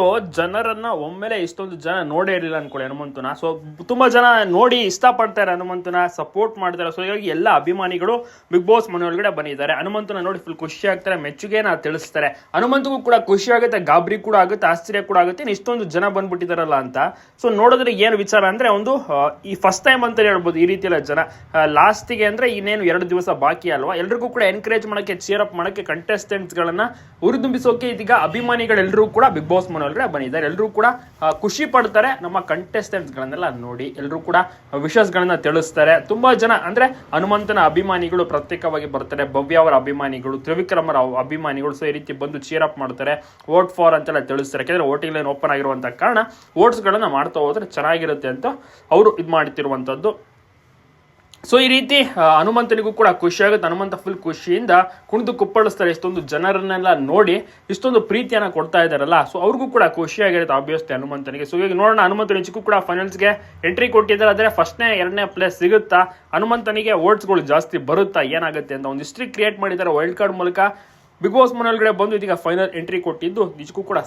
ಹನುಮಂತು ಜನರನ್ನ ಒಮ್ಮೆಲೆ ಇಷ್ಟೊಂದು ಜನ ನೋಡೇ ಇರಲಿಲ್ಲ ಅನ್ಕೊಳ್ಳಿ ಹನುಮಂತನ. ಸೊ ತುಂಬಾ ಜನ ನೋಡಿ ಇಷ್ಟಪಡ್ತಾರೆ ಹನುಮಂತನ ಸಪೋರ್ಟ್ ಮಾಡ್ತಾರೆ ಸೊ ಹೀಗಾಗಿ ಎಲ್ಲ ಅಭಿಮಾನಿಗಳು ಬಿಗ್ ಬಾಸ್ ಮನೆ ಒಳಗಡೆ ಬಂದಿದ್ದಾರೆ. ಹನುಮಂತನ ನೋಡಿ ಫುಲ್ ಖುಷಿ ಆಗ್ತಾರೆ, ಮೆಚ್ಚುಗೆನ ತಿಳಿಸ್ತಾರೆ. ಹನುಮಂತಗೂ ಕೂಡ ಖುಷಿ ಆಗುತ್ತೆ, ಗಾಬರಿ ಕೂಡ ಆಗುತ್ತೆ, ಆಶ್ಚರ್ಯ ಕೂಡ ಆಗುತ್ತೆ ಇಷ್ಟೊಂದು ಜನ ಬಂದ್ಬಿಟ್ಟಿದಾರಲ್ಲ ಅಂತ. ಸೊ ನೋಡಿದ್ರೆ ಏನು ವಿಚಾರ ಅಂದ್ರೆ ಒಂದು ಈ ಫಸ್ಟ್ ಟೈಮ್ ಅಂತ ಹೇಳ್ಬೋದು ಈ ರೀತಿಯಲ್ಲ ಜನ. ಲಾಸ್ಟಿಗೆ ಅಂದ್ರೆ ಇನ್ನೇನು ಎರಡು ದಿವಸ ಬಾಕಿ ಅಲ್ವಾ? ಎಲ್ರಿಗೂ ಕೂಡ ಎನ್ಕರೇಜ್ ಮಾಡೋಕೆ ಚೇರ್ ಅಪ್ ಮಾಡೋಕೆ ಕಂಟೆಸ್ಟೆಂಟ್ಸ್ ಗಳನ್ನ ಹುರಿದುಂಬಿಸೋಕೆ ಇದೀಗ ಅಭಿಮಾನಿಗಳೆಲ್ಲರೂ ಕೂಡ ಬಿಗ್ ಬಾಸ್ ಮನೆ ಒಳಗಡೆ ಬಂದಿದ್ದಾರೆ. ಎಲ್ಲರೂ ಕೂಡ ಖುಷಿ ಪಡ್ತಾರೆ ನಮ್ಮ ಕಂಟೆಸ್ಟೆಂಟ್ಸ್ಗಳನ್ನೆಲ್ಲ ಗಳನ್ನೆಲ್ಲ ನೋಡಿ. ಎಲ್ಲರೂ ಕೂಡ ವಿಷಸ್ಗಳನ್ನ ತಿಳಿಸ್ತಾರೆ. ತುಂಬಾ ಜನ, ಅಂದ್ರೆ ಹನುಮಂತನ ಅಭಿಮಾನಿಗಳು ಪ್ರತ್ಯೇಕವಾಗಿ ಬರ್ತಾರೆ. ಭವ್ಯ ಅವರ ಅಭಿಮಾನಿಗಳು ತ್ರಿವಿಕ್ರಮರ ಅಭಿಮಾನಿಗಳು ಸೊ ಈ ರೀತಿ ಬಂದು ಚೀರ್ ಅಪ್ ಮಾಡ್ತಾರೆ. ವೋಟ್ ಫಾರ್ ಅಂತೆಲ್ಲ ತಿಳಿಸ್ತಾರೆ. ಯಾಕಂದ್ರೆ ವೋಟಿಂಗ್ ಲೈನ್ ಓಪನ್ ಆಗಿರುವಂತ ಕಾರಣ ವೋಟ್ಸ್ಗಳನ್ನು ಗಳನ್ನ ಮಾಡ್ತಾ ಹೋದ್ರೆ ಚೆನ್ನಾಗಿರುತ್ತೆ ಅಂತ ಅವರು ಇದು ಮಾಡ್ತಿರುವಂತದ್ದು. ಸೊ ಈ ರೀತಿ ಹನುಮಂತನಿಗೂ ಕೂಡ ಖುಷಿಯಾಗುತ್ತೆ ಹನುಮಂತ ಫುಲ್ ಖುಷಿಯಿಂದ ಕುಣಿದು ಕುಪ್ಪಳಿಸ್ತಾರೆ. ಇಷ್ಟೊಂದು ಜನರನ್ನೆಲ್ಲ ನೋಡಿ, ಇಷ್ಟೊಂದು ಪ್ರೀತಿಯನ್ನು ಕೊಡ್ತಾ ಇದ್ದಾರಲ್ಲ. ಸೊ ಅವ್ರಿಗೂ ಕೂಡ ಖುಷಿಯಾಗಿರುತ್ತೆ ಆಬ್ವಿಯಸ್ಲಿ ಹನುಮಂತನಿಗೆ. ಸೊ ಈಗ ನೋಡೋಣ, ಹನುಮಂತನ ಚಿಕ್ಕು ಕೂಡ ಫೈನಲ್ಸ್ಗೆ ಎಂಟ್ರಿ ಕೊಟ್ಟಿದ್ದಾರೆ. ಆದರೆ ಫಸ್ಟ್ನೇ ಎರಡನೇ ಪ್ಲೇಸ್ ಸಿಗುತ್ತಾ? ಹನುಮಂತನಿಗೆ ಓಟ್ಸ್ಗಳು ಜಾಸ್ತಿ ಬರುತ್ತಾ? ಏನಾಗುತ್ತೆ ಅಂತ ಒಂದು ಹಿಸ್ಟ್ರಿ ಕ್ರಿಯೇಟ್ ಮಾಡಿದ್ದಾರೆ. ವೈಲ್ಡ್ ಕಾರ್ಡ್ ಮೂಲಕ ಬಿಗ್ ಬಾಸ್ ಮನೆಯೊಳಗಡೆ ಬಂದು ಇದೀಗ ಫೈನಲ್ ಎಂಟ್ರಿ ಕೊಟ್ಟಿದ್ದು. ನಿಜಕ್ಕೂ ಕೂಡ